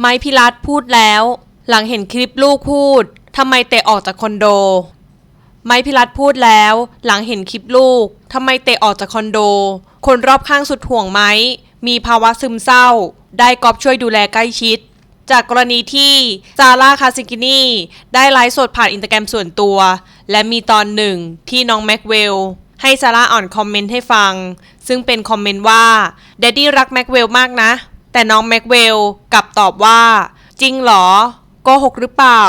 ไม้พิรัตพูดแล้ว หลังเห็นคลิปลูกพูดทำไมเตะออกจากคอนโด ไม้พิรัตพูดแล้ว หลังเห็นคลิปลูกทำไมเตะออกจากคอนโด คนรอบข้างสุดห่วงไหมมีภาวะซึมเศร้า ได้กอบช่วยดูแลใกล้ชิด จากกรณีที่ซาร่าคาซิกินีได้ไลฟ์สดผ่านอินสตาแกรมส่วนตัว และมีตอนหนึ่งที่น้องแม็กเวลให้ซาร่าอ่อนคอมเมนต์ให้ฟัง ซึ่งเป็นคอมเมนต์ว่าเดดดี้รักแม็กเวลมากนะ แต่น้องแม็กเวลกลับตอบว่า จริงเหรอโกหกหรือเปล่า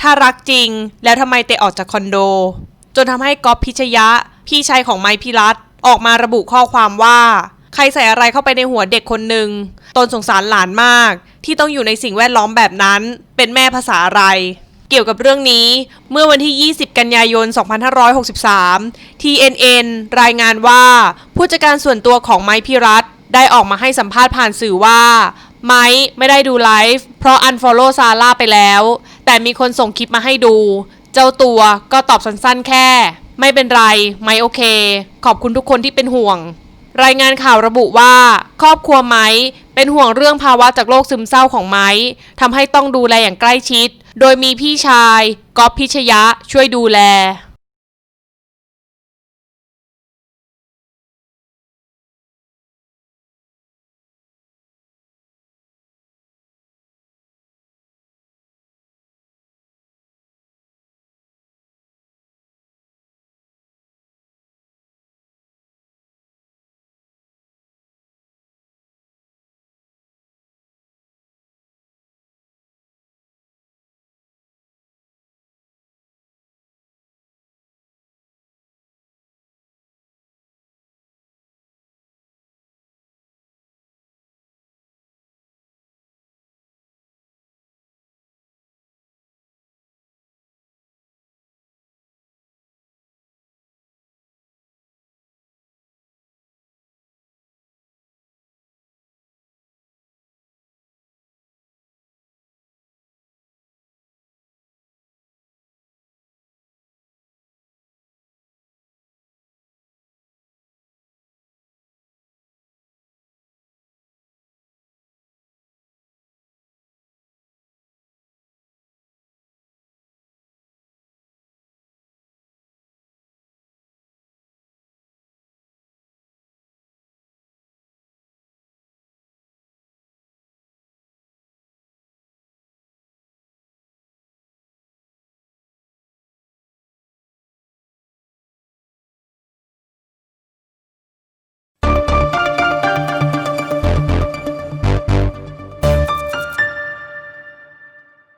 ถ้ารักจริงแล้วทำไมเตะออกจากคอนโด จนทำให้ก๊อฟพิชยะ พี่ชายของไมค์พิรัตออกมาระบุข้อความว่า ใครใส่อะไรเข้าไปในหัวเด็กคนหนึ่งตนสงสารหลานมาก ที่ต้องอยู่ในสิ่งแวดล้อมแบบนั้น เป็นแม่ภาษาอะไรเกี่ยวกับเรื่องนี้เมื่อวันที่ 20 กันยายน 2563 TNN รายงานว่า ผู้จัดการส่วนตัวของไมค์พิรัต ได้ออกมาให้สัมภาษณ์ผ่านสื่อว่า ไมค์ไม่ได้ดูไลฟ์เพราะ unfollow ซาร่าไปแล้ว แต่มีคนส่งคลิปมาให้ดู เจ้าตัวก็ตอบสั้นๆแค่ ไม่เป็นไร ไม่โอเค ขอบคุณทุกคนที่เป็นห่วง รายงานข่าวระบุว่า ครอบครัวไม้เป็นห่วงเรื่องภาวะจากโรคซึมเศร้าของไม้ทำให้ต้องดูแลอย่างใกล้ชิด โดยมีพี่ชายก๊อฟพิชยะช่วยดูแล